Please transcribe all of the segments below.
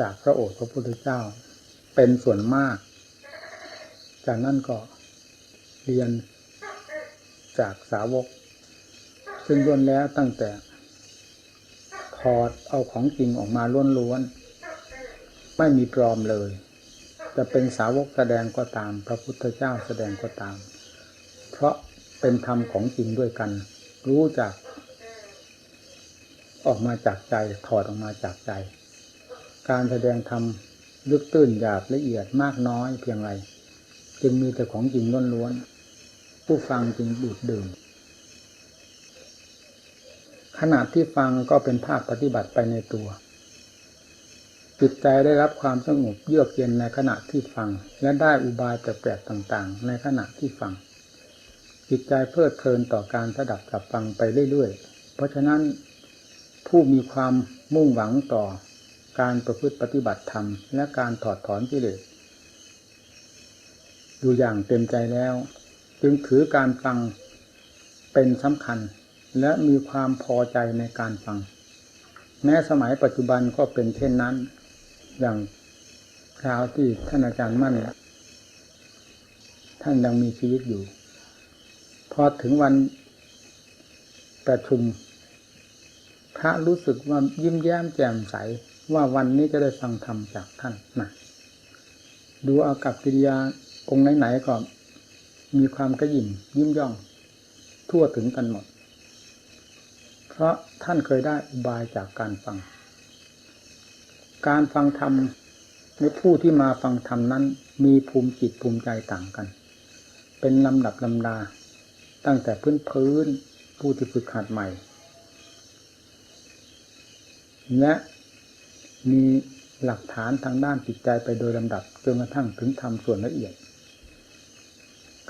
จากพระโอษฐ์พระพุทธเจ้า เป็นส่วนมาก จากนั้นก็เรียนจากสาวก ซึ่งล้วนแล้วตั้งแต่ถอดเอาของจริงออกมาล้วนๆไม่มีปลอมเลย จะเป็นสาวกแสดงก็ตาม พระพุทธเจ้าแสดงก็ตาม เพราะเป็นธรรมของจริงด้วยกัน รู้จักออกมาจากใจถอดออกมาจากใจ การแสดงธรรมลึกตื้นหยาบละเอียดมากน้อยเพียงไร จึงมีแต่ของจริงล้วนๆผู้ฟังจึงดูดดื่มขณะที่ฟังก็เป็นภาคปฏิบัติไปในตัว จิตใจได้รับความสงบเยือกเย็นในขณะที่ฟัง และได้อุบายแปลกๆต่างๆ ในขณะที่ฟัง จิตใจเพลิดเพลินต่อการสดับกับฟังไปเรื่อยๆ เพราะฉะนั้นผู้มีความมุ่งหวังต่อ การประพฤติปฏิบัติธรรม และการถอดถอนกิเลสอยู่อย่างเต็มใจแล้ว จึงถือการฟังเป็นสำคัญ และมีความพอใจในการฟัง แม้สมัยปัจจุบันก็เป็นเช่นนั้น อย่างคราวที่ท่านอาจารย์มั่น ท่านยังมีชีวิตอยู่ พอถึงวันประชุมพระรู้สึกว่ายิ้มแย้มแจ่มใส ว่าวันนี้จะได้ฟังธรรมจากท่านนะดูเอากับกิริยาองค์ไหนๆก็มีความกระยิ่มยิ้มย่อง ทั่วถึงกันหมด เพราะท่านเคยได้อุบายจากการฟัง การฟังธรรมในผู้ที่มาฟังธรรมนั้น มีภูมิจิตภูมิใจต่างกัน เป็นลำดับลำดา ตั้งแต่พื้นพื้นผู้ที่ฝึกหัดใหม่ และ มีหลักฐานทางด้านจิตใจไปโดยลำดับจนกระทั่งถึงธรรมส่วนละเอียด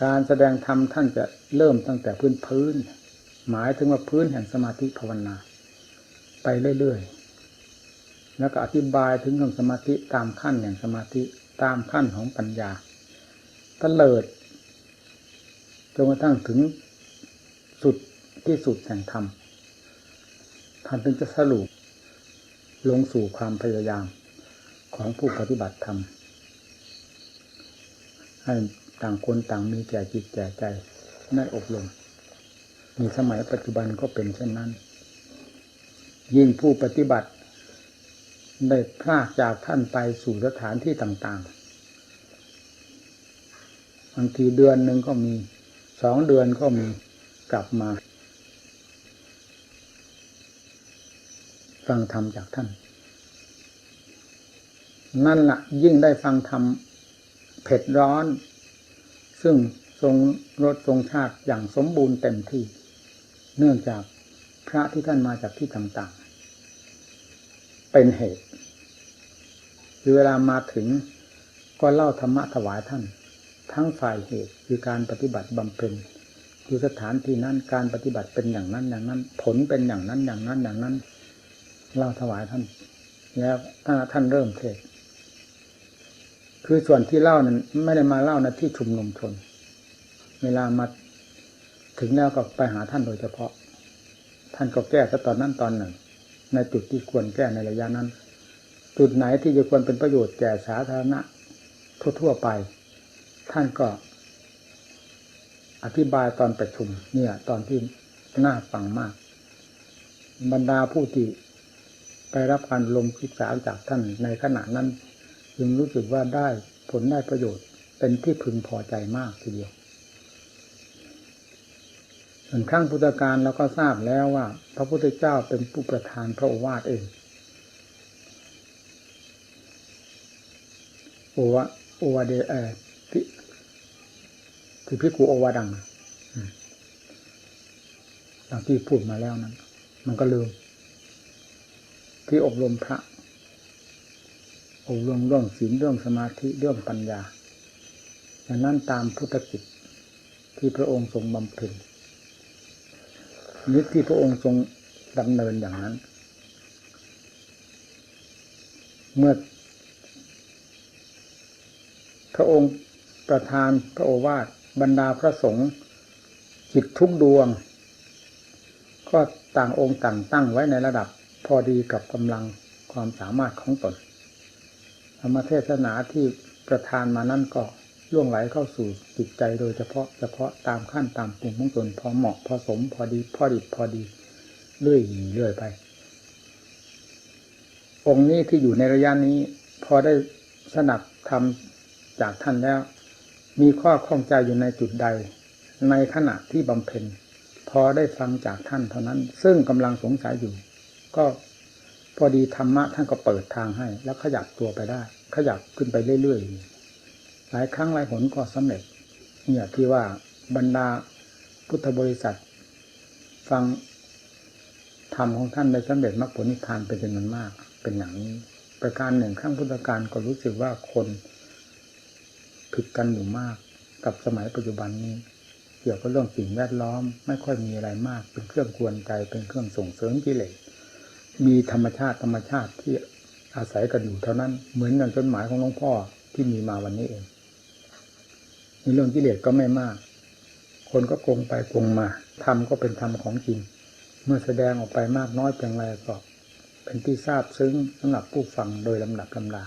การแสดงธรรมท่านจะเริ่มตั้งแต่พื้นพื้น หมายถึงว่าพื้นแห่งสมาธิภาวนา ไปเรื่อยๆ แล้วก็อธิบายถึงเรื่องสมาธิตามขั้นแห่งสมาธิตามขั้นของปัญญาตเลิดจนกระทั่งถึงสุดที่สุดแห่งธรรมท่านถึงจะสรุป ลงสู่ความพยายามของผู้ปฏิบัติธรรม ให้ต่างคนต่างมีแก่จิตแก่ใจได้อบรมมีสมัยปัจจุบันก็เป็นเช่นนั้น ยิ่งผู้ปฏิบัติ ได้พลากจากท่านไปสู่สถานที่ต่างๆบางทีเดือนหนึ่งก็มีสองเดือนก็มีกลับมา ฟังธรรมจากท่าน นั่นละ่ะ ยิ่งได้ฟังธรรมเผ็ดร้อน ซึ่งทรงรสทรงชาติอย่างสมบูรณ์เต็มที่ เนื่องจากพระที่ท่านมาจากที่ต่างๆ เป็นเหตุคือเวลามาถึงก็เล่าธรรมะถวายท่าน ทั้งฝ่ายเหตุคือการปฏิบัติบำเพ็ญคือสถานที่นั้นการปฏิบัติเป็นอย่างนั้นอย่างนั้น ผลเป็นอย่างนั้นอย่างนั้นอย่างนั้น เล่าถวายท่าน แล้วท่านเริ่มเทศคือส่วนที่เล่านั้นไม่ได้มาเล่าในที่ชุมนุมชน เวลามาถึงแล้วก็ไปหาท่านโดยเฉพาะ ท่านก็แก้ซะตอนนั้นตอนหนึ่ง ในจุดที่ควรแก้ในระยะนั้น จุดไหนที่จะควรเป็นประโยชน์แก่สาธารณะทั่วๆไป ท่านก็ อธิบายตอนประชุม เนี่ย ตอนที่น่าฟังมาก บรรดาผู้ที่ ไปรับการลงศึกษาจากท่านในขณะนั้น จึงรู้สึกว่าได้ผลได้ประโยชน์เป็นที่พึงพอใจมากทีเดียวส่วนครั้งพุทธการเราก็ทราบแล้วว่า พระพุทธเจ้าเป็นผู้ประทานพระโอวาทเองโอวะโอวาเดเอพิคือพิกูโอวาดังอย่างที่พูดมาแล้วนั้น มันก็ลืม ที่อบรมพระ อบรมเรื่องศีลเรื่องสมาธิเรื่องปัญญาอย่างนั้นตามพุทธกิจที่พระองค์ทรงบำเพ็ญนิที่พระองค์ทรงดำเนินอย่างนั้น เมื่อ พระองค์ประทานพระโอวาทบรรดาพระสงฆ์จิตทุกดวง ก็ต่างองค์ต่างตั้งไว้ในระดับ พอดีกับกำลังความสามารถของตนธรรมเทศนาที่ประทานมานั่นก็ล่วงไหลเข้าสู่จิตใจโดยเฉพาะเฉพาะตามขั้นตามปุ่มของตนพอเหมาะพอสมพอดีพอดิบพอดีเรื่อยเรื่อยไป องค์นี้ที่อยู่ในระยะนี้ พอได้สนับทำจากท่านแล้ว มีข้อข้องใจอยู่ในจุดใด ในขณะที่บำเพ็ญพอได้ฟังจากท่านเท่านั้น ซึ่งกำลังสงสัยอยู่ ก็พอดีธรรมะท่านก็เปิดทางให้ แล้วขยับตัวไปได้ ขยับขึ้นไปเรื่อยๆหลายครั้งหลายหนก็สำเร็จ เนี่ยที่ว่าบรรดาพุทธบริษัท ฟังธรรมของท่านได้สำเร็จมรรคผลนิพพานเป็นจำนวนมาก เป็นอย่างนี้ ประการหนึ่งข้างพุทธการก็รู้สึกว่าคนผิดกันอยู่มาก กับสมัยปัจจุบันนี้เกี่ยวกับเรื่องสิ่งแวดล้อม ไม่ค่อยมีอะไรมาก เป็นเครื่องกวนใจเป็นเครื่องส่งเสริมกิเลส มีธรรมชาติธรรมชาติที่อาศัยกันอยู่เท่านั้น เหมือนอย่างจดหมายของหลวงพ่อที่มีมาวันนี้เองในเรื่องกิเลสก็ไม่มาก คนก็โกงไปโกงมาธรรมก็เป็นธรรมของจริง เมื่อแสดงออกไปมากน้อยเพียงไรก็เป็นที่ทราบซึ้งสำหรับผู้ฟังโดยลำดับลำดา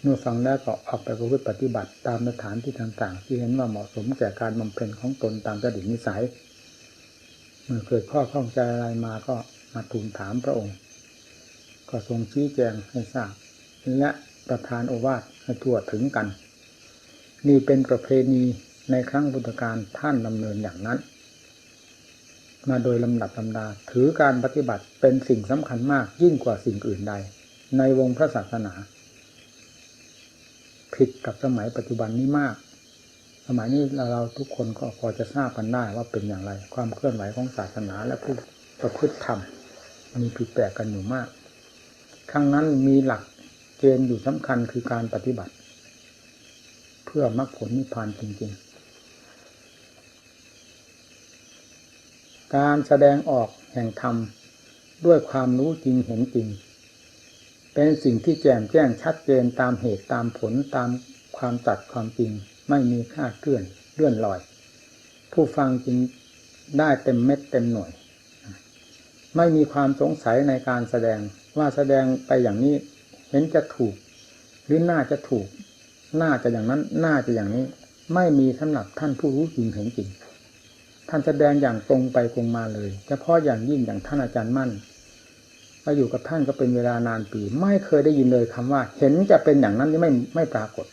เมื่อฟังแล้วก็ออกไปประพฤติปฏิบัติตามสถานที่ต่างๆ ที่เห็นว่าเหมาะสมแก่การบำเพ็ญของตนตามจริตนิสัย เมื่อเกิดข้อข้องใจอะไรมาก็ มาทูลถามพระองค์ ก็ทรงชี้แจงให้ทราบ และประทานโอวาทให้ทั่วถึงกัน นี่เป็นประเพณีในครั้งพุทธกาลท่านดำเนินอย่างนั้น มาโดยลำดับลำดา ถือการปฏิบัติเป็นสิ่งสำคัญมากยิ่งกว่าสิ่งอื่นใด ในวงพระศาสนา ผิดกับสมัยปัจจุบันนี้มาก สมัยนี้เราทุกคนก็พอจะทราบกันได้ว่าเป็นอย่างไร ความเคลื่อนไหวของศาสนาและผู้ประพฤติธรรม มีผิดแปลกกันอยู่มากครั้งนั้นมีหลักเกณฑ์อยู่สำคัญคือการปฏิบัติ เพื่อมรรคผลนิพพานจริงๆ การแสดงออกแห่งธรรมด้วยความรู้จริงเห็นจริง เป็นสิ่งที่แจ่มแจ้งชัดเจนตามเหตุตามผลตามความจัดความจริง ไม่มีค่าเคลื่อนเลื่อนลอย ผู้ฟังจึงได้เต็มเม็ดเต็มหน่วย ไม่มีความสงสัยในการแสดงว่าแสดงไปอย่างนี้ เห็นจะถูก หรือน่าจะถูก น่าจะอย่างนั้น น่าจะอย่างนี้ ไม่มีสำหรับท่านผู้รู้จริงเห็นจริง ท่านแสดงอย่างตรงไปตรงมาเลยเฉพาะอย่างยิ่งอย่างท่านอาจารย์มั่นมาอยู่กับท่านก็เป็นเวลานานปี ไม่เคยได้ยินเลยคำว่า เห็นจะเป็นอย่างนั้นนี่ไม่ไม่ปรากฏ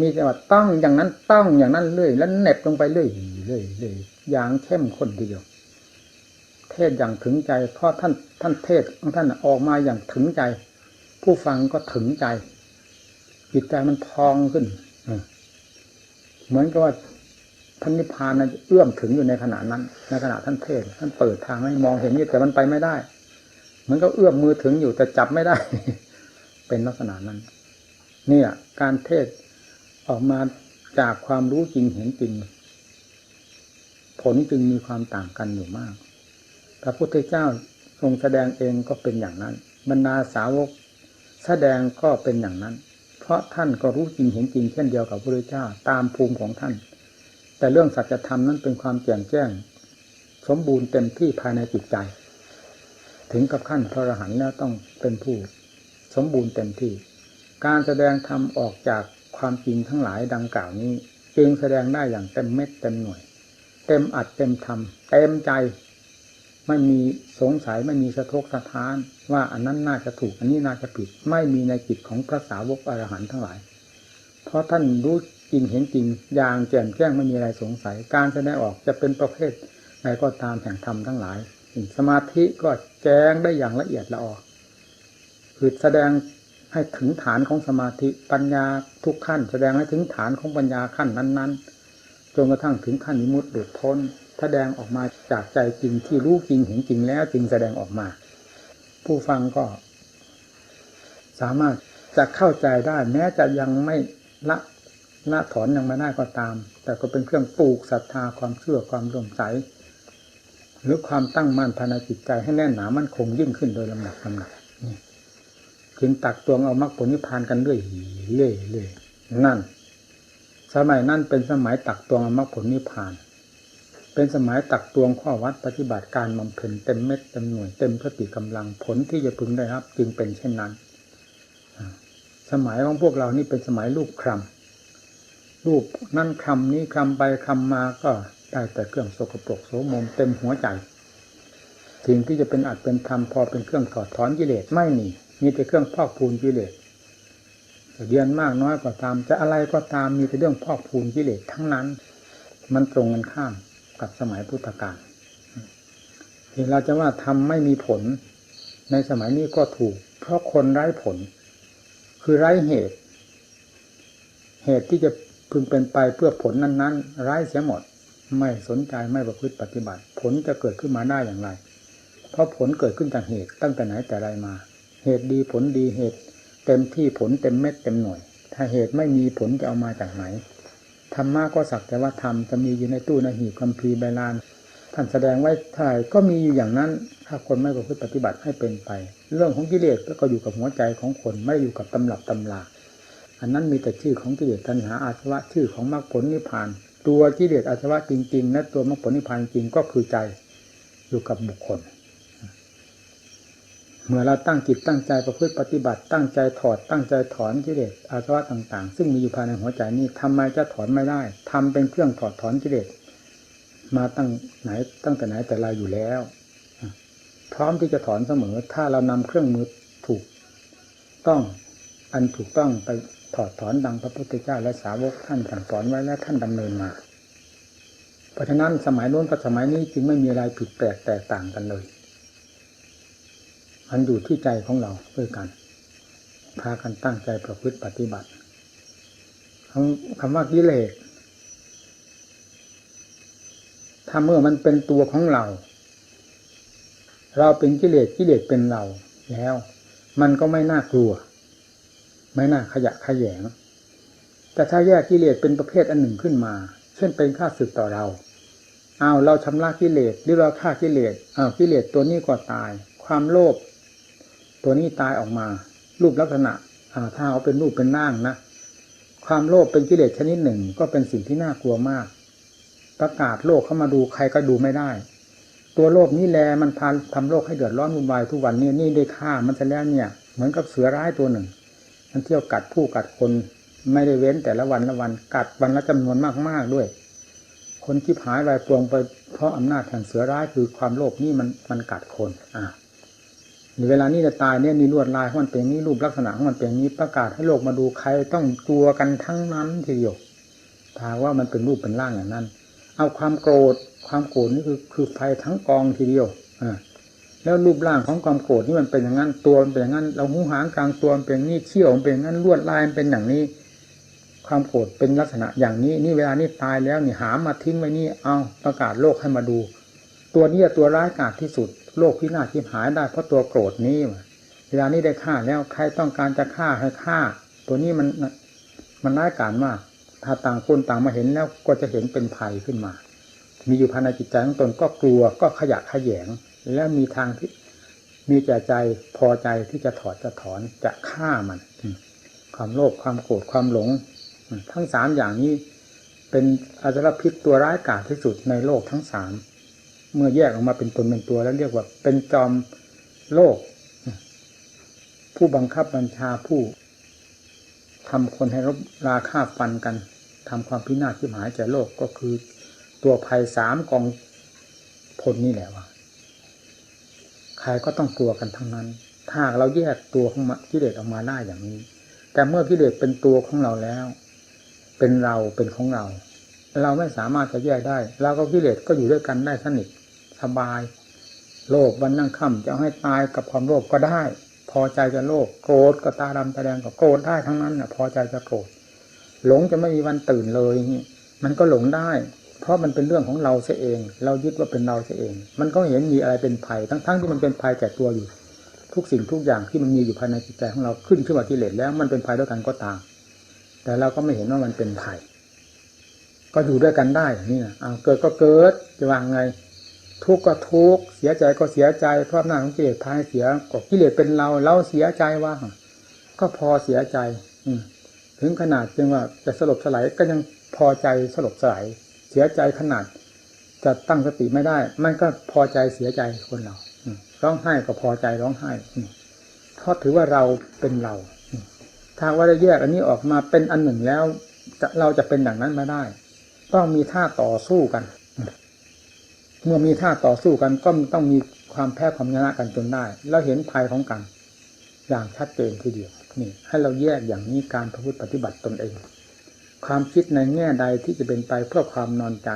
มีแต่ว่าต้องอย่างนั้นต้องอย่างนั้นเรื่อยแล้วเน็บลงไปเรื่อยเรื่อยเรื่อยอย่างเข้มข้นทีเดียว ทศอย่างถึงใจ เพราะท่านท่านเทศของท่านออกมาอย่างถึงใจ ผู้ฟังก็ถึงใจ จิตใจมันพองขึ้นเหมือนกับว่าท่านนิพพานนั้นเอื้อมถึงอยู่ในขณะนั้น ในขณะท่านเทศท่านเปิดทางให้มองเห็นนี่แต่มันไปไม่ได้เหมือนก็เอื้อมมือถึงอยู่แต่จับไม่ได้ เป็นลักษณะนั้น เนี่ย การเทศออกมาจากความรู้จริงเห็นจริง ผลจึงมีความต่างกันอยู่มาก พระพุทธเจ้าทรงแสดงเองก็เป็นอย่างนั้น บรรดาสาวกแสดงก็เป็นอย่างนั้น เพราะท่านก็รู้จริงเห็นจริงเช่นเดียวกับพระพุทธเจ้าตามภูมิของท่าน แต่เรื่องสัจธรรมนั้นเป็นความแจ่มแจ้ง สมบูรณ์เต็มที่ภายในจิตใจ ถึงกับขั้นพระอรหันต์แล้วต้องเป็นผู้ สมบูรณ์เต็มที่ การแสดงธรรมออกจากความจริงทั้งหลายดังกล่าวนี้ จึงแสดงได้อย่างเต็มเม็ดเต็มหน่วย เต็มอัดเต็มทำเต็มใจ ไม่มีสงสัยไม่มีสะทกสะท้าน ว่าอันนั้นน่าจะถูก อันนี้น่าจะผิด ไม่มีในจิตของพระสาวกอรหันต์ทั้งหลาย เพราะท่านรู้จริงเห็นจริงอย่างแจ่มแจ้งไม่มีอะไรสงสัย การแสดงออกจะเป็นประเภทใดก็ตามแห่งธรรมทั้งหลาย สมาธิก็แจ้งได้อย่างละเอียดละออคือแสดงให้ถึงฐานของสมาธิปัญญาทุกขั้น แสดงให้ถึงฐานของปัญญาขั้นนั้น ๆจนกระทั่งถึงขั้นนิมุตติหลุดพ้น แสดงออกมาจากใจจริงที่รู้จริงเห็นจริงแล้วจึงแสดงออกมา ผู้ฟังก็ สามารถจะเข้าใจได้ แม้จะยังไม่ละละถอนยังไม่ได้ก็ตาม แต่ก็เป็นเครื่องปลูกศรัทธาความเชื่อความร่มใสหรือความตั้งมั่นภายในจิตใจให้แน่นหนามั่นคงยิ่งขึ้นโดยลำดับลำดับนี่จึงตักตวงเอามรรคผลนิพพานกันเรื่อยเรื่อยเรื่อยนั่น สมัยนั้นเป็นสมัยตักตวงเอามรรคผลนิพพาน เป็นสมัยตักตวงข้อวัดปฏิบัติการบำเพ็ญเต็มเม็ดเต็มหน่วยเต็มสติกำลังผลที่จะพึงได้ครับ จึงเป็นเช่นนั้น สมัยของพวกเรานี่เป็นสมัยรูปคำรูปนั่นคำนี้คำไปคำมาก็ได้แต่เครื่องโสกปรกโสมมเต็มหัวใจสิ่งที่จะเป็นอัดเป็นธรรมพอเป็นเครื่องถอดถอนกิเลสไม่มีมีแต่เครื่องพอกพูนกิเลสจะเรียนมากน้อยก็ตาม จะอะไรก็ตามมีแต่เรื่องพอกพูนกิเลสทั้งนั้น มันตรงกันข้าม กับสมัยพุทธกาลที่เราจะว่าทำไม่มีผล ในสมัยนี้ก็ถูก เพราะคนไร้ผล คือไร้เหตุ เหตุที่จะพึงเป็นไปเพื่อผลนั้น ๆ ไร้เสียหมด ไม่สนใจไม่ประพฤติปฏิบัติ ผลจะเกิดขึ้นมาได้อย่างไร เพราะผลเกิดขึ้นจากเหตุตั้งแต่ไหนแต่ไรมา เหตุดีผลดีเหตุ เต็มที่ผลเต็มเม็ดเต็มหน่วย ถ้าเหตุไม่มีผลจะเอามาจากไหน ธรรมะก็สักแต่ว่าธรรมจะมีอยู่ในตู้ในหีบคัมภีร์ใบลาน ท่านแสดงไว้เท่าไหร่ก็มีอยู่อย่างนั้น ถ้าคนไม่ประพฤติปฏิบัติให้เป็นไป เรื่องของกิเลสก็อยู่กับหัวใจของคนไม่อยู่กับตำรับตำราอันนั้นมีแต่ชื่อของกิเลสตัณหาอาสวะชื่อของมรรคผลนิพพาน ตัวกิเลสอาสวะจริงๆและตัวมรรคผลนิพพานจริงก็คือใจอยู่กับบุคคล เมื่อเราตั้งจิตตั้งใจประพฤติปฏิบัติตั้งใจถอดตั้งใจถอนกิเลสอาสวะต่าง ๆ ซึ่งมีอยู่ภายในหัวใจนี้ทำไมจะถอนไม่ได้ทำเป็นเครื่องถอดถอนกิเลสมาตั้งไหนตั้งแต่ไหนแต่ไรอยู่แล้ว พร้อมที่จะถอนเสมอ ถ้าเรานำเครื่องมือถูก ต้องอันถูกต้องไปถอดถอนดังพระพุทธเจ้าและสาวกท่านสั่งสอนไว้และท่านดำเนินมา เพราะฉะนั้นสมัยโน้นกับสมัยนี้จึงไม่มีอะไรผิดแปลกแตกต่างกันเลย มันอยู่ที่ใจของเราด้วยกัน พากันตั้งใจประพฤติปฏิบัติคำคำว่ากิเลสถ้าเมื่อมันเป็นตัวของเรา เราเป็นกิเลสกิเลสเป็นเราแล้ว มันก็ไม่น่ากลัว ไม่น่าขยะขยง แต่ถ้าแยกกิเลสเป็นประเภทอันหนึ่งขึ้นมา เช่นเป็นข้าศึกต่อเราเอาเราชำระกิเลสหรือเราฆ่ากิเลสเอากิเลสตัวนี้ก็ตาย ความโลภ ตัวนี้ตายออกมา รูปลักษณะถ้าเอาเป็นรูปเป็นร่างนะความโลภเป็นกิเลสชนิดหนึ่ง ก็เป็นสิ่งที่น่ากลัวมาก ประกาศโลกเข้ามาดูใครก็ดูไม่ได้ ตัวโลภนี่แลมันพาทำโลกให้เดือดร้อนวุ่นวายทุกวันนี้นี่ได้ฆ่ามันจะแล้วเนี่ย เหมือนกับเสือร้ายตัวหนึ่ง มันเที่ยวกัดผู้กัดคนไม่ได้เว้นแต่ละวันละวันกัดวันละจำนวนมากๆด้วย คนที่หายรายปวงไปเพราะอำนาจแห่งเสือร้ายคือความโลภนี่มันมันกัดคนอ่า เวลานี้จะตายเนี่ยมีลวดลายของมันเป็นนี้รูปลักษณะของมันเป็นนี้ประกาศให้โลกมาดูใครต้องกลัวกันทั้งนั้นทีเดียวถ้าว่ามันเป็นรูปเป็นร่างอย่างนั้น เอาความโกรธความโกรธนี่คือคือไฟทั้งกองทีเดียวอ่าแล้วรูปร่างของความโกรธนี่มันเป็นอย่างนั้นตัวมันเป็นอย่างนั้น เราหูหางกลางตัวมันเป็นนี่เขี้ยวมันเป็นอย่างนั้นลวดลายมันเป็นอย่างนี้ ความโกรธเป็นลักษณะอย่างนี้ นี่เวลานี้ตายแล้วนี่หามาทิ้งไว้นี่เอาประกาศโลกให้มาดู ตัวนี้ตัวร้ายกาจที่สุด โลกพินาศทิพหายได้เพราะตัวโกรธนี้เวลานี้ได้ฆ่าแล้วใครต้องการจะฆ่าให้ฆ่า ตัวนี้มันมันร้ายกาจมากถ้าต่างคนต่างมาเห็นแล้วก็จะเห็นเป็นภัยขึ้นมา มีอยู่ภายในจิตใจของตนก็กลัวก็ขยะขยง และมีทางที่มีใจใจพอใจที่จะถอดจะถอนจะฆ่ามัน ความโลภความโกรธความหลง ทั้งสามอย่างนี้เป็นอาชรพิษตัวร้ายกาจที่สุดในโลกทั้งสาม เมื่อแยกออกมาเป็นตนเป็นตัวแล้วเรียกว่า เป็นจอมโลก ผู้บังคับบัญชาผู้ทำคนให้รบราฆ่าฟันกันทำความพินาศที่หายใจโลกก็คือ ตัวภัยสามกองพลนี่แหละว่าใครก็ต้องกลัวกันทั้งนั้น ถ้าเราแยกตัวของกิเลสออกมาได้อย่างนี้ แต่เมื่อกิเลสเป็นตัวของเราแล้ว เป็นเราเป็นของเรา เราไม่สามารถจะแยกได้ เราก็กิเลสก็อยู่ด้วยกันได้สนิท สบาย โลภวันนั่งค่ำจะให้ตายกับความโลภก็ได้ พอใจจะโลภโกรธก็ตาดำตาแดงก็โกรธได้ทั้งนั้นน่ะพอใจจะโกรธหลงจะไม่มีวันตื่นเลยนี่มันก็หลงได้ เพราะมันเป็นเรื่องของเราเสียเอง เรายึดว่าเป็นเราเสียเอง มันก็เห็นมีอะไรเป็นภัยทั้งๆทที่มันเป็นภัยแก่ตัวอยู่ ทุกสิ่งทุกอย่างที่มันมีอยู่ภายในจิตใจของเราขึ้นขึ้นมากิเลสแล้วมันเป็นภัยด้วยกันก็ตาม แต่เราก็ไม่เห็นว่ามันเป็นภัยก็อยู่ด้วยกันได้นี่นะเอาเกิดก็เกิดจะวางไง ทุกข์ก็ทุกข์เสียใจก็เสียใจเพราะหน้าของกิเลสพายเสียก็กิเลสเป็นเราเราเสียใจว่า ก็พอเสียใจ อืถึงขนาดจึงว่าจะสลบสลายก็ยังพอใจสลบสลายเสียใจขนาด จะตั้งสติไม่ได้ มันก็พอใจเสียใจคนเราร้องไห้ก็พอใจร้องไห้เพราะถือว่าเราเป็นเราถ้าว่าได้แยกอันนี้ออกมาเป็นอันหนึ่งแล้วจะเราจะเป็นอย่างนั้นไม่ได้ ต้องมีท่าต่อสู้กัน เมื่อมีท่าต่อสู้กันก็ต้องมีความแพ้ความชนะกันจนได้ แล้วเห็นภัยของกัน อย่างชัดเจนทีเดียวนี่ให้เราแยกอย่างนี้การประพฤติปฏิบัติตนเอง ความคิดในแง่ใดที่จะเป็นไปเพื่อความนอนใจ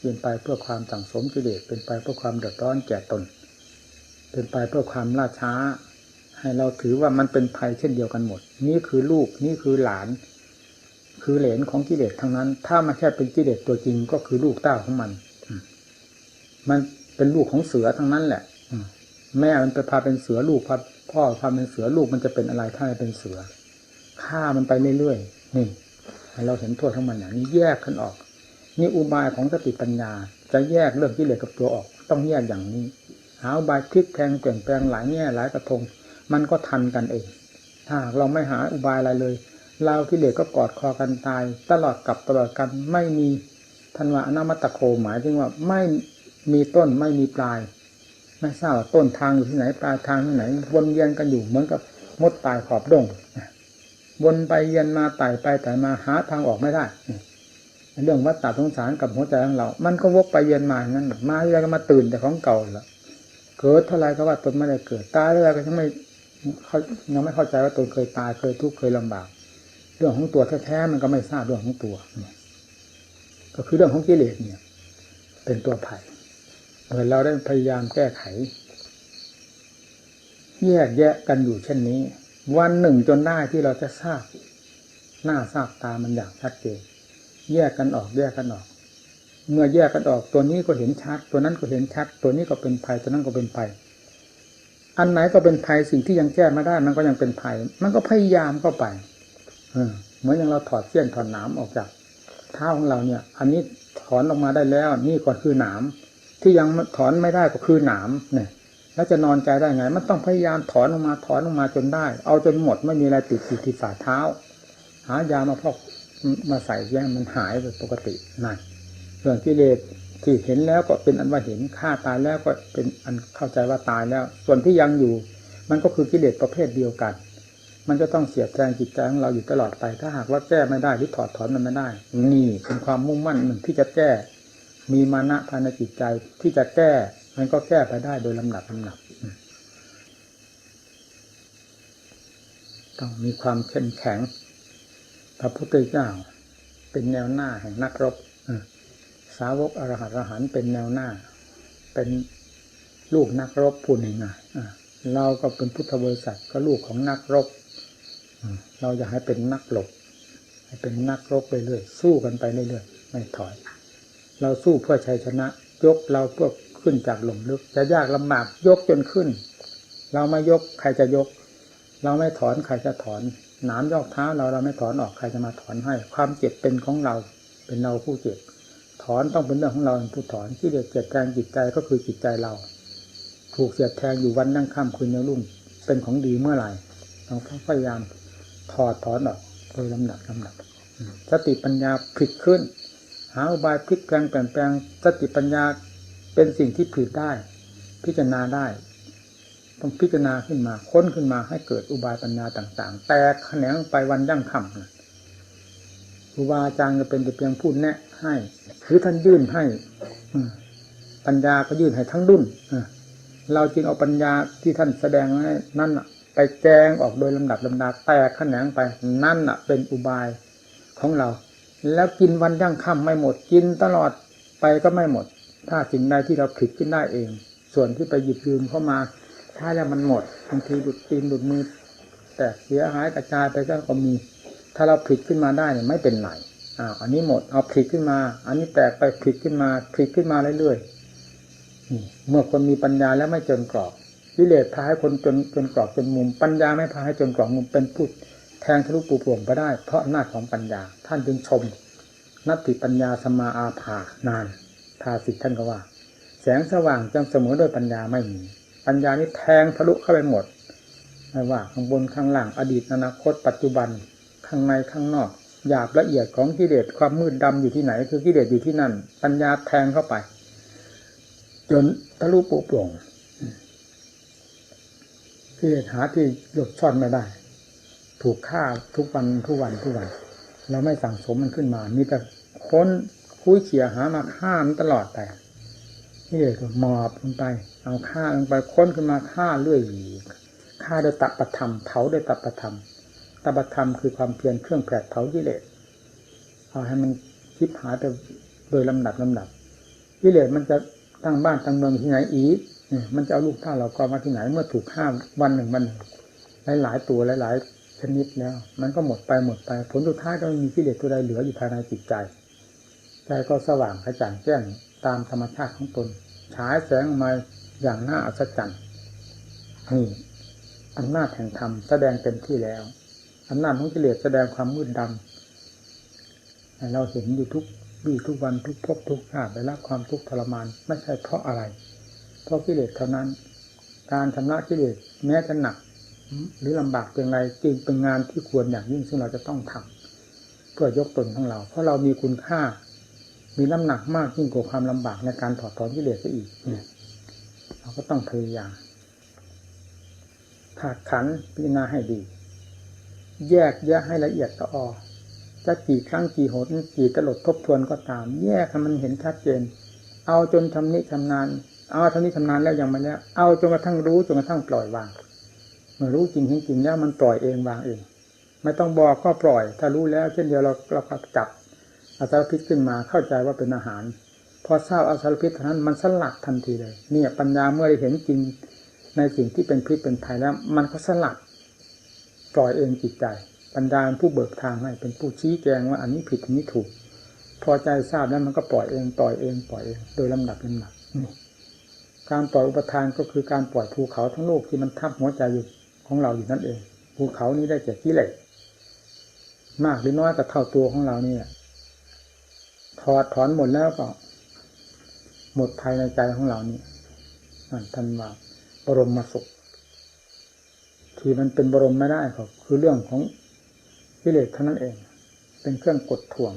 เป็นไปเพื่อความสั่งสมกิเลสเป็นไปเพื่อความเดือดร้อนแก่ตน เป็นไปเพื่อความล่าช้า ให้เราถือว่ามันเป็นภัยเช่นเดียวกันหมด นี่คือลูกนี่คือหลาน คือเหลนของกิเลสทั้งนั้น ถ้ามาแค่เป็นกิเลสตัวจริงก็คือลูกเต้าของมัน มันเป็นลูกของเสือทั้งนั้นแหละแม่มันไปพาเป็นเสือลูกพาพ่อพาเป็นเสือลูกมันจะเป็นอะไรถ้าไม่เป็นเสือฆ่ามันไปเรื่อยๆนี่ให้เราเห็นโทษของมันอย่างนี้แยกกันออก นี่อุบายของสติปัญญา จะแยกเรื่องกิเลสกับตัวออก ต้องแยกอย่างนี้ หาอุบายพลิกแพลงเปลี่ยนแปลงหลายแง่หลายกระทง มันก็ทันกันเองถ้าเราไม่หาอุบายอะไรเลยเรากิเลสก็กอดคอกันตาย ตลอดกับตลอดกันไม่มีธันวาอนามัตตโคหมายถึงว่าไม่ มีต้นไม่มีปลาย ไม่ทราบต้นทางอยู่ที่ไหนปลายทางที่ไหน วนเวียนกันอยู่เหมือนกับมดตายขอบดงวนไปเวียนมาไต่ไปไต่มาหาทางออกไม่ได้เรื่องวัฏฏะสงสารกับหัวใจของเรา มันก็วกไปเวียนมาอย่างนั้นมาเรื่อยก็มาตื่นแต่ของเก่าล้วเกิดเท่าไรก็ว่าตนไม่ได้เกิดตายเท่าไรก็ยังไม่เขายังไม่เข้าใจว่าตนเคยตายเคยทุกข์เคยลำบาก เรื่องของตัวแท้ๆมันก็ไม่ทราบเรื่องของตัว ก็คือเรื่องของกิเลสเนี่ย เป็นตัวไผ่ เมื่อเราได้พยายามแก้ไข แยกแยะกันอยู่เช่นนี้ วันหนึ่งจนได้ที่เราจะทราบ หน้าทราบตามันอย่างชัดเจนแยกกันออกแยกกันออก เมื่อแยกกันออกตัวนี้ก็เห็นชัด ตัวนั้นก็เห็นชัด ตัวนี้ก็เป็นภัยตัวนั้นก็เป็นภัยอันไหนก็เป็นภัยสิ่งที่ยังแก้ไม่ได้มันก็ยังเป็นภัย มันก็พยายามเข้าไปเออเหมือนอย่างเราถอดเสี้ยนถอดหนามออกจากเท้าของเราเนี่ย อันนี้ถอนออกมาได้แล้ว นี่ก็คือหนาม ที่ยังถอนไม่ได้ก็คือหนามเนี่ยแล้วจะนอนใจได้ไง มันต้องพยายามถอนออกมาถอนออกมาจนได้ เอาจนหมดไม่มีอะไรติดอยู่ที่ฝ่าเท้า หายามาพอกมาใส่แย่มันหายไปปกตินั่นเรื่องกิเลสที่เห็นแล้วก็เป็นอันว่าเห็นฆ่าตายแล้วก็เป็นอันเข้าใจว่าตายแล้ว ส่วนที่ยังอยู่ มันก็คือกิเลสประเภทเดียวกัน มันจะต้องเสียแทงจิตใจของเราอยู่ตลอดไป ถ้าหากว่าแก้ไม่ได้หรือถอดถอนมันไม่ได้ นี่เป็นความมุ่งมั่นหนึ่งที่จะแก้ มีมานะภายในจิตใจที่จะแก้ มันก็แก้ไปได้โดยลำดับลำดับต้องมีความเข้มแข็ง พระพุทธเจ้า เป็นแนวหน้าแห่งนักรบสาวกอรหัตอรหันเป็นแนวหน้า เป็นลูกนักรบพูดง่ายๆเราก็เป็นพุทธบริษัทก็ลูกของนักรบเราอยากให้เป็นนักหลบให้เป็นนักรบไปเรื่อยสู้กันไปเรื่อยไม่ถอย เราสู้เพื่อชัยชนะ ยกเราเพื่อขึ้นจากหลุมลึก จะยากลำบากยกจนขึ้น เราไม่ยกใครจะยก เราไม่ถอนใครจะถอนหนามยอกเท้าเราเราไม่ถอนออกใครจะมาถอนให้ ความเจ็บเป็นของเรา เป็นเราผู้เจ็บถอนต้องเป็นเรื่องของเราผู้ถอนที่เด็ดเจ็บแทงจิตใจก็คือจิตใจเรา ถูกเสียดแทงอยู่วันนั่งค่ำคืนยังรุ่งเป็นของดีเมื่อไหร่เราพยายามถอดถอนออกโดยลำดับลำดับสติปัญญาผลิตขึ้น หาอุบายพลิกแปลงเปลี่ยนแปลงสติปัญญาเป็นสิ่งที่ผลิตได้ พิจารณาได้ ต้องพิจารณาขึ้นมาค้นขึ้นมาให้เกิดอุบายปัญญาต่าง ๆ แตกแขนงไปวันยั่งคำครูบาอาจารย์ก็เป็นแต่เพียงพูดแนะให้คือท่านยื่นให้ปัญญาก็ยื่นให้ทั้งดุนเราจึงเอาปัญญาที่ท่านแสดงให้นั่นไปแจงออกโดยลำดับลำดาแตกแขนงไปนั่นเป็นอุบายของเรา แล้วกินวันยั่งค่ำไม่หมดกินตลอดไปก็ไม่หมด ถ้าสิ่งใดที่เราผลิตขึ้นได้เอง ส่วนที่ไปหยิบยืมเข้ามาถ้าแล้วมันหมดบางทีดุดตีนดุดมือ แต่เสียหายกระจายไปก็มี ถ้าเราผลิตขึ้นมาได้เนี่ยไม่เป็นไรอ่าอันนี้หมดเอาผลิตขึ้นมา อันนี้แตกไปผลิตขึ้นมาผลิตขึ้นมาเรื่อยๆเมื่อคนมีปัญญาแล้วไม่จนกรอบวิเลศพาให้คนจนจนกรอบจนมุม ปัญญาไม่พาให้จนกรอบมุมเป็นพูดแทงทะลุปูปวงไปได้ เพราะอำนาจของปัญญา ท่านจึงชม นัตติปัญญาสมาอาภานานทาสิทท่านก็ว่า แสงสว่างจังเสมอด้วยปัญญาไม่มี ปัญญานี้แทงทะลุเข้าไปหมดไม่ว่าข้างบนข้างล่างอดีตอนาคต ปัจจุบันข้างในข้างนอกหยาบละเอียดของกิเลสความมืดดำอยู่ที่ไหน คือกิเลสอยู่ที่นั่น ปัญญาแทงเข้าไป จนทะลุปูปวงกิเลสหาที่หลบซ่อนไม่ได้ ถูกฆ่าทุกวันทุกวันทุกวัน เราไม่สั่งสมมันขึ้นมา มีแต่ค้นคุยเขี่ยหามาฆ่ามันตลอดไปนี่เลยก็หมอบลงไป เอาฆ่าลงไปค้นขึ้นมาฆ่าเรื่อยฆ่าโดยตัปธรรมเผาโดยตัปธรรมตัปธรรมคือความเพียรเครื่องแผดเผากิเลสเอาให้มันคิดหายไปโดยลำดับลำดับกิเลสมันจะตั้งบ้านตั้งเมืองที่ไหนอีกมันจะเอาลูกท่าเราก็มาที่ไหน เมื่อถูกฆ่าวันหนึ่งวันหนึ่งหลายๆตัวหลายๆ ชนิดแล้ว มันก็หมดไปหมดไป ผลสุดท้ายก็ไม่มีกิเลสตัวใดเหลืออยู่ภายในจิตใจ ใจก็สว่างกระจ่างแจ้งตามธรรมชาติของตนฉายแสงออกมาอย่างน่าอัศจรรย์นี่อำนาจแห่งธรรมแสดงเต็มที่แล้วอำนาจของกิเลสแสดงความมืดดำเราเห็นอยู่ทุกวี่ทุกวันทุกพบทุกชาติได้รับความทุกข์ทรมานไม่ใช่เพราะอะไร เพราะกิเลสเท่านั้น การชำระกิเลสแม้จะหนัก หรือลำบากเพียงไรจึงเป็นงานที่ควรอย่างยิ่งซึ่งเราจะต้องทำเพื่อยกตนของเรา เพราะเรามีคุณค่า มีน้ำหนักมากยิ่งกว่าความลำบากในการถอดถอนกิเลสซะอีกเนี่ยเราก็ต้องพยายามถาดขันพิจารณาให้ดี แยกแยกให้ละเอียดต่ออจะกี่ครั้งกี่หนกี่ตลดทบทวนก็ตาม แยกให้มันเห็นชัดเจน เอาจนทำนิชำนาญเอาทำนิชำนาญแล้วยังไม่แล้วเอาจนกระทั่งรู้จนกระทั่งปล่อยวาง เมื่อรู้จริงจริงแล้วมันปล่อยเองวางเอง ไม่ต้องบอกก็ปล่อย ถ้ารู้แล้ว เช่นเดียวเราเราก็จับอาสารพิษขึ้นมาเข้าใจว่าเป็นอาหาร พอทราบอาสารพิษเท่านั้นมันสลัดทันทีเลยเนี่ยปัญญาเมื่อได้เห็นจริงในสิ่งที่เป็นพิษเป็นภัยแล้ว มันก็สลัดปล่อยเองจิตใจปัญญาเป็นผู้เบิกทางให้เป็นผู้ชี้แจงว่าอันนี้ผิดอันนี้ถูก พอใจทราบแล้วมันก็ปล่อยเองปล่อยเองปล่อยเองโดยลำดับลำดับนี่การปล่อยอุปทานก็คือการปล่อยภูเขาทั้งโลกที่มันทับหัวใจอยู่ ของเราอยู่นั่นเองภูเขานี้ได้แก่กิเลสมากหรือน้อยก็เท่าตัวของเรานี่ถอดถอนหมดแล้วก็หมดภายในใจของเรานี่นั่นท่านว่าบรมมาสุข ที่มันเป็นบรมไม่ได้ก็คือเรื่องของกิเลสเท่านั้นเอง เป็นเครื่องกดถ่วง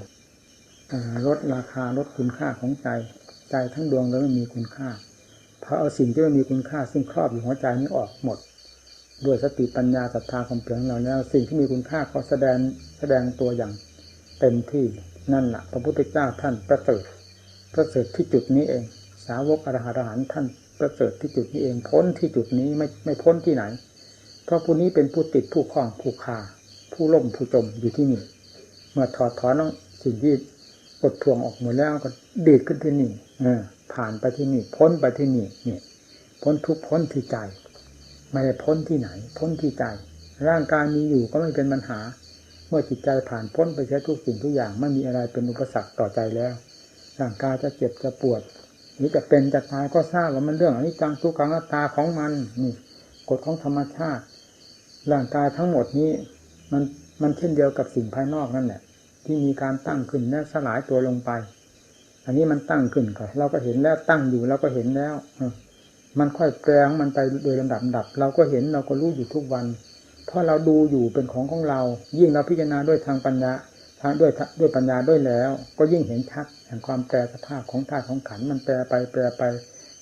ลดราคาลดคุณค่าของใจ ใจทั้งดวงแล้วไม่มีคุณค่าพอเอาสิ่งที่ไม่มีคุณค่าซึ่งครอบอยู่หัวใจนี้ออกหมด ด้วยสติปัญญาศรัทธาความเพียรของเราแล้วสิ่งที่มีคุณค่าก็แสดงแสดงตัวอย่างเต็มที่นั่นแหละพระพุทธเจ้าท่านประเสริฐประเสริฐที่จุดนี้เอง สาวกอรหันต์อรหันท่านประเสริฐที่จุดนี้เองพ้นที่จุดนี้ไม่ไม่พ้นที่ไหน เพราะผู้นี้เป็นผู้ติดผู้คล้องผู้คาผู้ล่มผู้จมอยู่ที่นี่เมื่อถอดถอนสิ่งที่กดทวงออกหมดแล้วก็ดีดขึ้นที่นี่เออผ่านไปที่นี่ พ้นไปที่นี่เนี่ยพ้นทุกพ้นที่ใจ ไม่ได้พ้นที่ไหน พ้นที่ใจ ร่างกายมีอยู่ก็ไม่เป็นปัญหา เมื่อจิตใจผ่านพ้นไปใช้ทุกสิ่งทุกอย่างไม่มีอะไรเป็นอุปสรรคต่อใจแล้ว ร่างกายจะเจ็บจะปวดหรือจะเป็นจะตายก็ทราบว่ามันเรื่องอนิจจังทุกขังอัตตาของมันนี่กฎของธรรมชาติ ร่างกายทั้งหมดนี้ มันมันเช่นเดียวกับสิ่งภายนอกนั่นแหละที่มีการตั้งขึ้นและสลายตัวลงไป อันนี้มันตั้งขึ้นก่อนเราก็เห็นแล้วตั้งอยู่เราก็เห็นแล้ว มันค่อยแปลงมันไปโดยลำดับดับ เราก็เห็นเราก็รู้อยู่ทุกวัน เพราะเราดูอยู่เป็นของของเรา ยิ่งเราพิจารณาด้วยทางปัญญาทางด้วยด้วยปัญญาด้วยแล้ว ก็ยิ่งเห็นชัดแห่งความแปรสภาพของธาตุของขันมันแปรไปแปรไป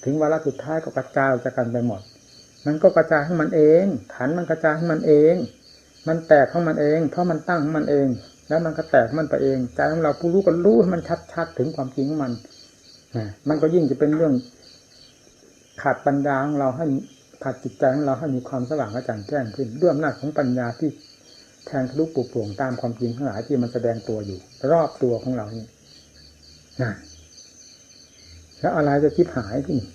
ถึงวาระสุดท้ายก็กระจายจากกันไปหมด มันก็กระจายให้มันเอง ขันมันกระจายให้มันเอง มันแตกของมันเอง เพราะมันตั้งของมันเอง แล้วมันก็แตกมันไปเองใจของเราผู้รู้ก็รู้ให้มันชัดๆถึงความจริงของมันมันก็ยิ่งจะเป็นเรื่อง ขาดปัญญาของเราให้ขาดจิตใจของเราให้มีความสว่างกระจ่างแจ้งขึ้นด้วยอำนาจของปัญญาที่แทงทะลุปลุกปลงตามความจริงทั้งหลายที่มันแสดงตัวอยู่ รอบตัวของเรานี่นะแล้วอะไรจะคิดหายที่นี่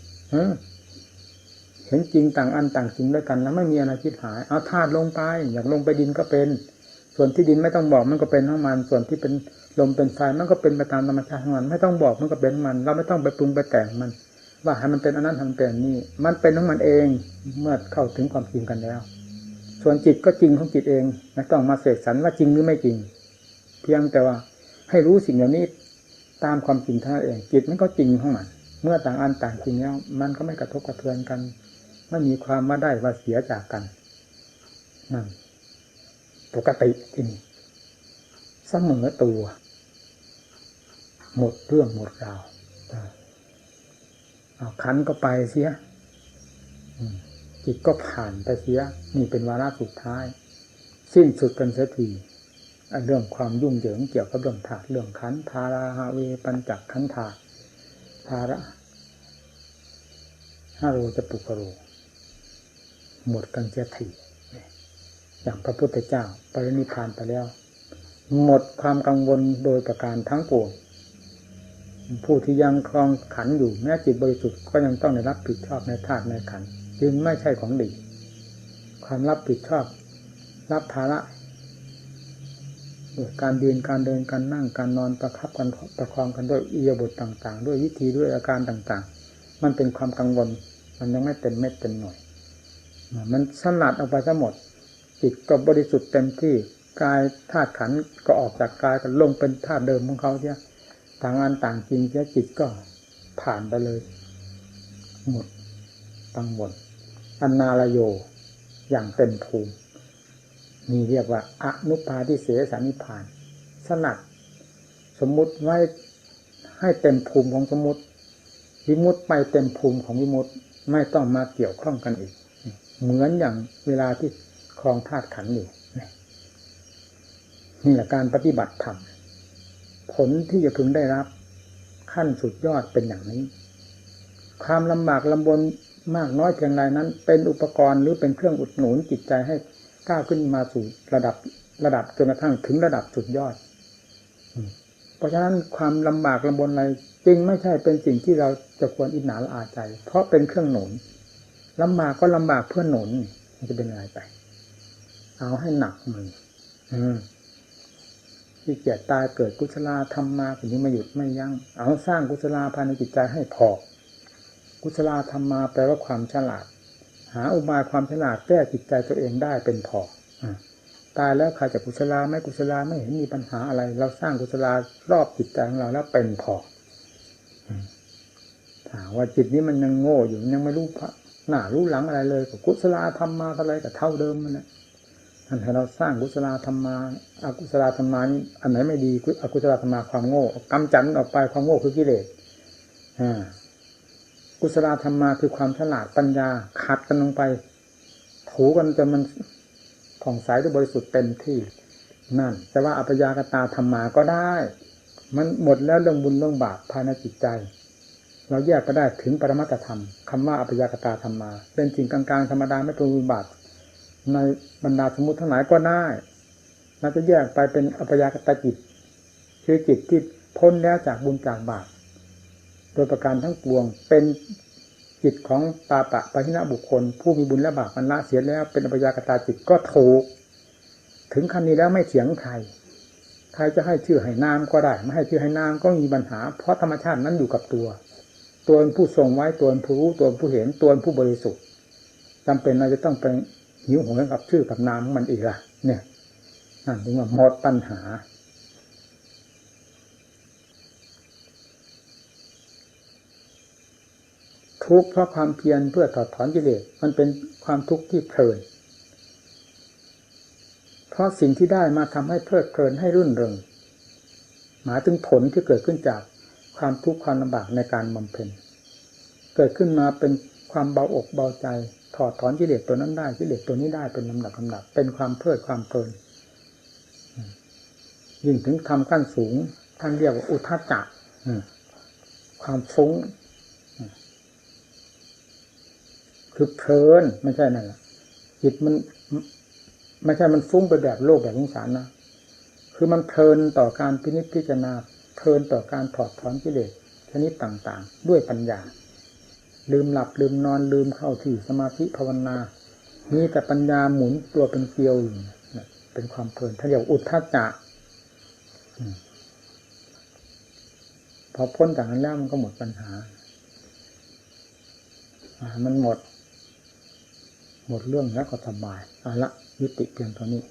เห็นจริงต่างอันต่างจริงด้วยกัน แล้วไม่มีอะไรคิดหาย เอาธาตุลงไป อยากลงไปดินก็เป็น ส่วนที่ดินไม่ต้องบอกมันก็เป็นทั้งมัน ส่วนที่เป็นลมเป็นไฟมันก็เป็นไปตามธรรมชาติของมัน ไม่ต้องบอกมันก็เป็นมัน เราไม่ต้องไปปรุงไปแต่งมัน ว่าให้มันเป็นอันนั้นทำเป็นนี่ มันเป็นของมันเองเมื่อเข้าถึงความจริงกันแล้ว ส่วนจิตก็จริงของจิตเองไม่ต้องมาเสกสรรว่าจริงหรือไม่จริง เพียงแต่ว่าให้รู้สิ่งเหล่านี้ตามความจริงท่านเอง จิตมันก็จริงของมัน เมื่อต่างอันต่างจริงแล้ว มันก็ไม่กระทบกระเทือนกัน ไม่มีความมาได้ว่าเสียจากกันนั่นปกติที่นี่เสมอตัว หมดเรื่องหมดราว เอาคันก็ไปเสียจิตก็ผ่านไปเสีย นี่เป็นวาระสุดท้าย สิ้นสุดกันเสียทีเรื่องความยุ่งเหยิงเกี่ยวกับเรื่องถาดเรื่องขันธาราฮาเวปัญจักขันธาภาระฮาโรจะปุกโร หมดกันเสียทีอย่างพระพุทธเจ้าปรินิพพานไปแล้ว หมดความกังวลโดยประการทั้งปวง ผู้ที่ยังคลองขันอยู่แม้จิตบริสุทธิ์ก็ยังต้องได้รับผิดชอบในธาตุในขัน จึงไม่ใช่ของดี ความรับผิดชอบ รับภาระการยืนการเดินการนั่งการนอนประคับกันประคองกันด้วยอียาบทต่าง ๆ ด้วยวิธีด้วยอาการต่างๆ มันเป็นความกังวล มันยังไม่เต็มเม็ดเต็มหน่วยมันสลัดออกไปทั้งหมด จิตก็บริสุทธิ์เต็มที่กายธาตุขันก็ออกจากกายก็ลงเป็นธาตุเดิมของเขาเนี่ย ต่างอันต่างจริงแค่จิตก็ผ่านไปเลย หมดตั้งหมดอันนาลโยอย่างเต็มภูมินี่เรียกว่าอนุปาทิเสสานิพาน สนัดสมมุติไว้ให้เต็มภูมิของสมมติ วิมุตไปเต็มภูมิของวิมุตไม่ต้องมาเกี่ยวข้องกันอีก เหมือนอย่างเวลาที่คลองธาตุขันอยู่นี่แหละการปฏิบัติธรรม ผลที่จะพึงได้รับ ขั้นสุดยอดเป็นอย่างนี้ ความลำบากลำบนมากน้อยเพียงไรนั้น เป็นอุปกรณ์หรือเป็นเครื่องอุดหนุนจิตใจให้ก้าวขึ้นมาสู่ระดับระดับจนกระทั่งถึงระดับสุดยอด เพราะฉะนั้นความลำบากลำบนอะไรจึงไม่ใช่เป็นสิ่งที่เราจะควรอิจฉาละอาใจ เพราะเป็นเครื่องหนุนลำบากก็ลำบากเพื่อหนุนมันจะเป็นอะไรไป เอาให้หนักมือ อืมที่เกียจตายเกิดกุศลธรรมมาถึงนี้มาหยุดไม่ยัง้งเอาสร้างกุศลภายในจิตใจให้พอกุศลธรรมมาแปลว่าความฉลาด หาอุบายความฉลาดแก้จิตใจตัวเองได้เป็นพอตายแล้วใครจะกุศลาไม่กุศลาไม่เห็นมีปัญหาอะไร เราสร้างกุศลารอบจิตใจของเราแล้วเป็นพอถามว่าจิตนี้มันยังโง่อยู่ยังไม่รู้พระหน้ารู้หลังอะไรเลยกุศลธรรมมาอะไรกับเท่าเดิมมันนะ อันให้เราสร้างกุศลธรรมาอากุศลธรรมานี่อันไหนไม่ดีอกุศลธรรมาความโง่กำจัดออกไปความโง่คือกิเลสอ่ากุศลธรรมาคือความฉลาดปัญญาขัดกันลงไปถูกันจนมันผ่องใสด้วยบริสุทธิ์เต็มที่นั่นแต่ว่าอัปยากตาธรรมาก็ได้ มันหมดแล้วเรื่องบุญเรื่องบาปภายในจิตใจ เราแยกก็ได้ถึงปรมัตธรรมคำว่าอัปยากตาธรรมา เป็นสิ่งกลางๆธรรมดาไม่เป็นบุญบาป ในบรรดาสมมติทั้งหลายก็ได้เราจะแยกไปเป็นอัปยากตจิต คือจิตที่พ้นแล้วจากบุญจากบาปโดยประการทั้งปวงเป็นจิตของปาปะปะหินะบุคคล ผู้มีบุญและบาปมันละเสียแล้วเป็นอัปยากตาจิตก็ถูกถึงขั้นนี้แล้วไม่เถียงใครใครจะให้ชื่อให้นามก็ได้ ไม่ให้ชื่อให้นามก็มีปัญหา เพราะธรรมชาตินั้นอยู่กับตัว ตัวผู้ทรงไว้ตัวผู้รู้ตัวผู้เห็นตัวผู้บริสุทธิ์จำเป็นเราจะต้องไป หิวโหยกับชื่อกับนามมันอีกล่ะ เนี่ยนั่นถึงว่าหมดปัญหา ทุกข์เพราะความเพียรเพื่อถอดถอนกิเลสมันเป็นความทุกข์ที่เพลินเพราะสิ่งที่ได้มาทำให้เพลิดเพลินให้รื่นเริงหมายถึงผลที่เกิดขึ้นจากความทุกข์ความลำบากในการบำเพ็ญเกิดขึ้นมาเป็นความเบาอกเบาใจ ถอดถอนกิเลสตัวนั้นได้กิเลสตัวนี้ได้เป็นลำดับลำดับ เป็นความเพลิดความเพลินยิ่งถึงทำขั้นสูง ท่านเรียกว่าอุทาจักความฟุ้งคือเพลินไม่ใช่นั่นแหละจิตมันไม่ใช่มันฟุ้งไปแบบโลกแบบสงสารนะคือมันเพลินต่อการพินิจพิจารณาเพลินต่อการถอดถอนกิเลสชนิดต่างๆ ด้วยปัญญา ลืมหลับลืมนอนลืมเข้าที่สมาธิภาวนามีแต่ปัญญาหมุนตัวเป็นเกลียวอยู่เป็นความเพลินถ้าเรียกอุทธัจจะพอพ้นจากนั้นแล้วมันก็หมดปัญหา มันหมด หมดเรื่องแล้วก็สบายเอาละยุติเพียงเท่านี้